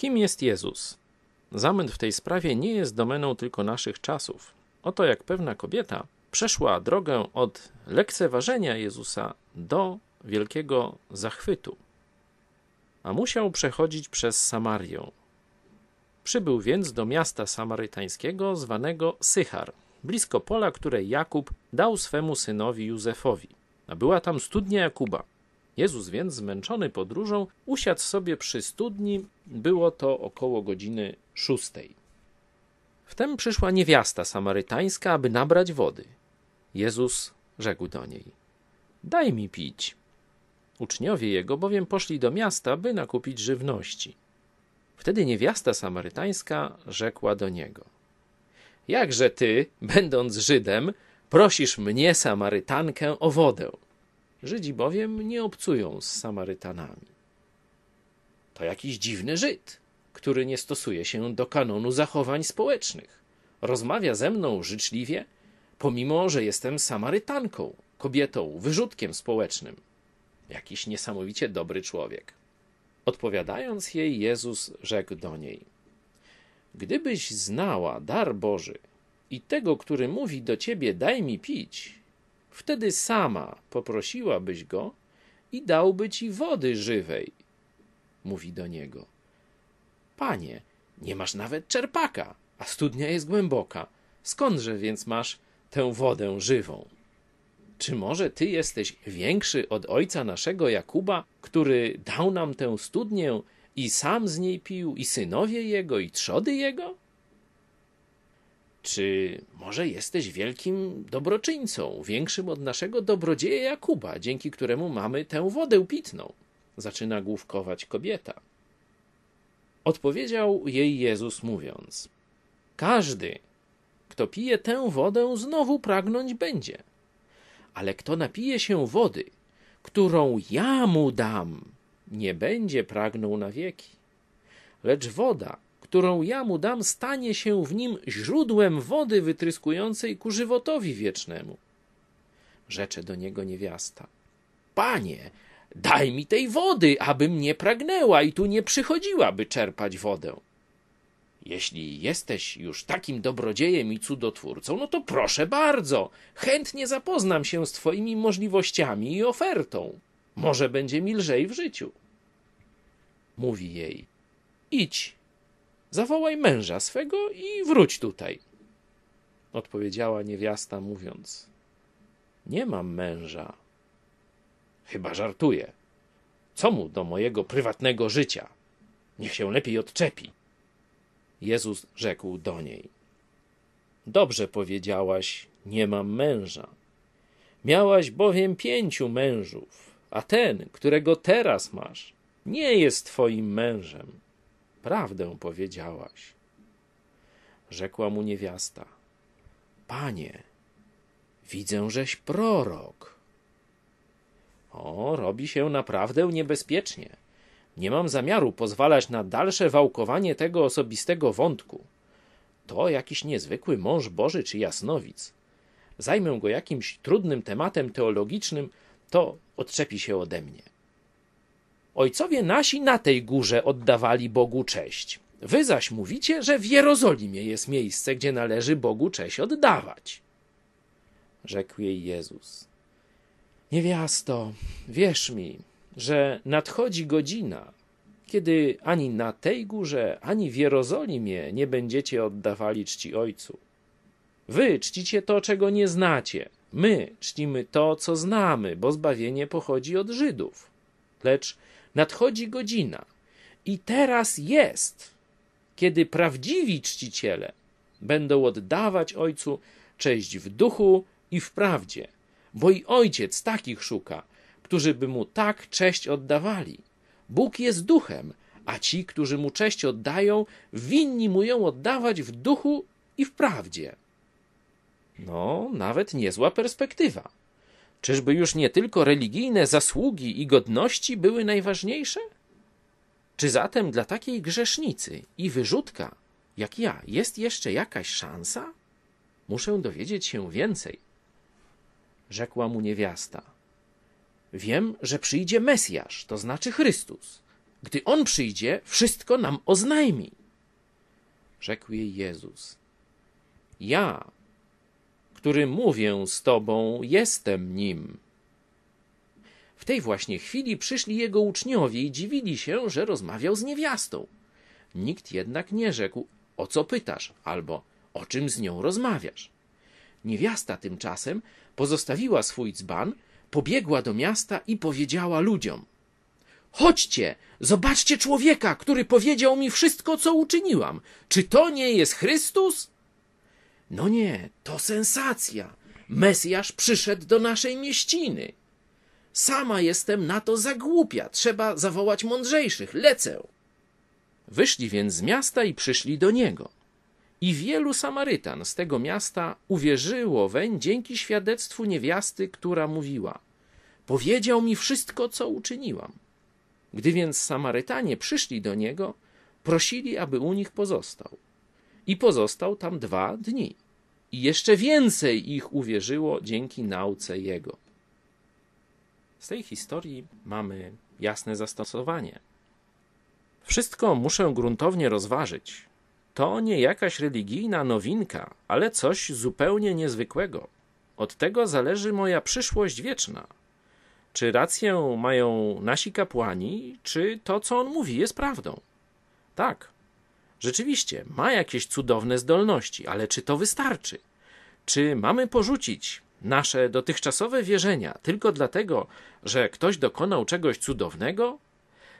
Kim jest Jezus? Zamęt w tej sprawie nie jest domeną tylko naszych czasów. Oto jak pewna kobieta przeszła drogę od lekceważenia Jezusa do wielkiego zachwytu, a musiał przechodzić przez Samarię. Przybył więc do miasta samarytańskiego zwanego Sychar, blisko pola, które Jakub dał swemu synowi Józefowi. A była tam studnia Jakuba. Jezus więc, zmęczony podróżą, usiadł sobie przy studni. Było to około godziny szóstej. Wtem przyszła niewiasta samarytańska, aby nabrać wody. Jezus rzekł do niej: Daj mi pić. Uczniowie jego bowiem poszli do miasta, by nakupić żywności. Wtedy niewiasta samarytańska rzekła do niego: Jakże ty, będąc Żydem, prosisz mnie, Samarytankę, o wodę? Żydzi bowiem nie obcują z Samarytanami. To jakiś dziwny Żyd, który nie stosuje się do kanonu zachowań społecznych. Rozmawia ze mną życzliwie, pomimo że jestem Samarytanką, kobietą, wyrzutkiem społecznym. Jakiś niesamowicie dobry człowiek. Odpowiadając jej, Jezus rzekł do niej: Gdybyś znała dar Boży i tego, który mówi do ciebie: Daj mi pić, wtedy sama poprosiłabyś go i dałby ci wody żywej. Mówi do niego: Panie, nie masz nawet czerpaka, a studnia jest głęboka. Skądże więc masz tę wodę żywą? Czy może ty jesteś większy od ojca naszego Jakuba, który dał nam tę studnię i sam z niej pił, i synowie jego, i trzody jego? Czy może jesteś wielkim dobroczyńcą, większym od naszego dobrodzieja Jakuba, dzięki któremu mamy tę wodę pitną? Zaczyna główkować kobieta. Odpowiedział jej Jezus, mówiąc: Każdy, kto pije tę wodę, znowu pragnąć będzie. Ale kto napije się wody, którą ja mu dam, nie będzie pragnął na wieki. Lecz woda, którą ja mu dam, stanie się w nim źródłem wody wytryskującej ku żywotowi wiecznemu. Rzecze do niego niewiasta: Panie, daj mi tej wody, abym nie pragnęła i tu nie przychodziła, by czerpać wodę. Jeśli jesteś już takim dobrodziejem i cudotwórcą, no to proszę bardzo, chętnie zapoznam się z Twoimi możliwościami i ofertą. Może będzie mi lżej w życiu. Mówi jej: Idź, zawołaj męża swego i wróć tutaj. Odpowiedziała niewiasta, mówiąc: Nie mam męża. Chyba żartuję. Co mu do mojego prywatnego życia? Niech się lepiej odczepi. Jezus rzekł do niej: Dobrze powiedziałaś, nie mam męża. Miałaś bowiem pięciu mężów, a ten, którego teraz masz, nie jest twoim mężem. Prawdę powiedziałaś. Rzekła mu niewiasta: Panie, widzę, żeś prorok. O, robi się naprawdę niebezpiecznie. Nie mam zamiaru pozwalać na dalsze wałkowanie tego osobistego wątku. To jakiś niezwykły mąż Boży czy jasnowic. Zajmę go jakimś trudnym tematem teologicznym, to odczepi się ode mnie. Ojcowie nasi na tej górze oddawali Bogu cześć. Wy zaś mówicie, że w Jerozolimie jest miejsce, gdzie należy Bogu cześć oddawać. Rzekł jej Jezus. Niewiasto, wierz mi, że nadchodzi godzina, kiedy ani na tej górze, ani w Jerozolimie nie będziecie oddawali czci Ojcu. Wy czcicie to, czego nie znacie. My czcimy to, co znamy, bo zbawienie pochodzi od Żydów. Lecz nadchodzi godzina i teraz jest, kiedy prawdziwi czciciele będą oddawać Ojcu cześć w duchu i w prawdzie, bo i Ojciec takich szuka, którzy by mu tak cześć oddawali. Bóg jest duchem, a ci, którzy mu cześć oddają, winni mu ją oddawać w duchu i w prawdzie. No, nawet niezła perspektywa. Czyżby już nie tylko religijne zasługi i godności były najważniejsze? Czy zatem dla takiej grzesznicy i wyrzutka, jak ja, jest jeszcze jakaś szansa? Muszę dowiedzieć się więcej. Rzekła mu niewiasta. Wiem, że przyjdzie Mesjasz, to znaczy Chrystus. Gdy on przyjdzie, wszystko nam oznajmi. Rzekł jej Jezus: Ja, który mówię z tobą, jestem nim. W tej właśnie chwili przyszli jego uczniowie i dziwili się, że rozmawiał z niewiastą. Nikt jednak nie rzekł, o co pytasz, albo o czym z nią rozmawiasz. Niewiasta tymczasem pozostawiła swój dzban, pobiegła do miasta i powiedziała ludziom: Chodźcie, zobaczcie człowieka, który powiedział mi wszystko, co uczyniłam. Czy to nie jest Chrystus? No nie, to sensacja. Mesjasz przyszedł do naszej mieściny. Sama jestem na to za głupia. Trzeba zawołać mądrzejszych. Lecę. Wyszli więc z miasta i przyszli do niego. I wielu Samarytan z tego miasta uwierzyło weń dzięki świadectwu niewiasty, która mówiła: Powiedział mi wszystko, co uczyniłam. Gdy więc Samarytanie przyszli do niego, prosili, aby u nich pozostał. I pozostał tam dwa dni. I jeszcze więcej ich uwierzyło dzięki nauce jego. Z tej historii mamy jasne zastosowanie. Wszystko muszę gruntownie rozważyć. To nie jakaś religijna nowinka, ale coś zupełnie niezwykłego. Od tego zależy moja przyszłość wieczna. Czy rację mają nasi kapłani, czy to, co on mówi, jest prawdą? Tak, rzeczywiście, ma jakieś cudowne zdolności, ale czy to wystarczy? Czy mamy porzucić nasze dotychczasowe wierzenia tylko dlatego, że ktoś dokonał czegoś cudownego?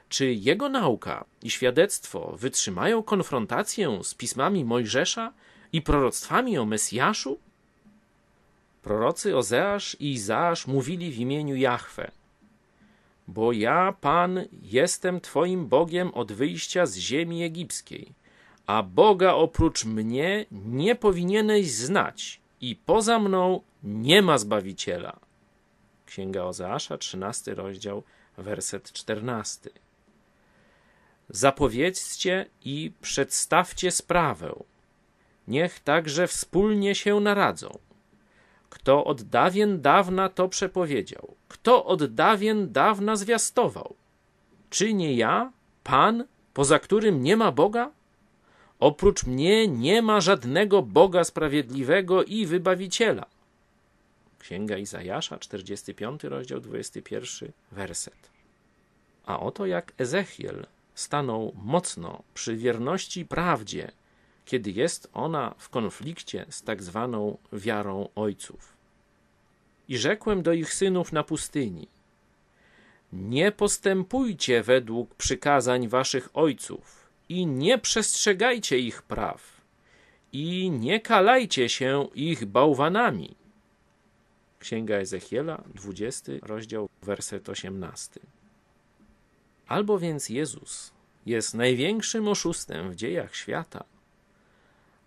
Czy jego nauka i świadectwo wytrzymają konfrontację z pismami Mojżesza i proroctwami o Mesjaszu? Prorocy Ozeasz i Izaasz mówili w imieniu Jahwe. Bo ja, Pan, jestem Twoim Bogiem od wyjścia z ziemi egipskiej, a Boga oprócz mnie nie powinieneś znać i poza mną nie ma Zbawiciela. Księga Ozeasza, 13 rozdział, werset 14. Zapowiedzcie i przedstawcie sprawę. Niech także wspólnie się naradzą kto od dawien dawna to przepowiedział? Kto od dawien dawna zwiastował? Czy nie ja, Pan, poza którym nie ma Boga? Oprócz mnie nie ma żadnego Boga sprawiedliwego i wybawiciela. Księga Izajasza, 45 rozdział, 21 werset. A oto jak Ezechiel stanął mocno przy wierności prawdzie kiedy jest ona w konflikcie z tak zwaną wiarą ojców. I rzekłem do ich synów na pustyni: Nie postępujcie według przykazań waszych ojców i nie przestrzegajcie ich praw i nie kalajcie się ich bałwanami. Księga Ezechiela, 20 rozdział, werset 18. Albo więc Jezus jest największym oszustem w dziejach świata,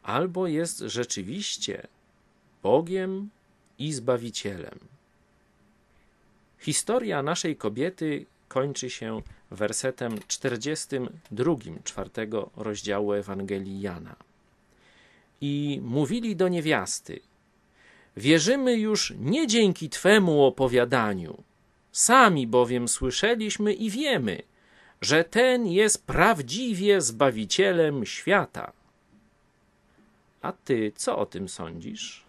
albo jest rzeczywiście Bogiem i Zbawicielem. Historia naszej kobiety kończy się wersetem 42 czwartego rozdziału Ewangelii Jana. I mówili do niewiasty: Wierzymy już nie dzięki Twemu opowiadaniu, sami bowiem słyszeliśmy i wiemy, że ten jest prawdziwie Zbawicielem świata. A ty co o tym sądzisz?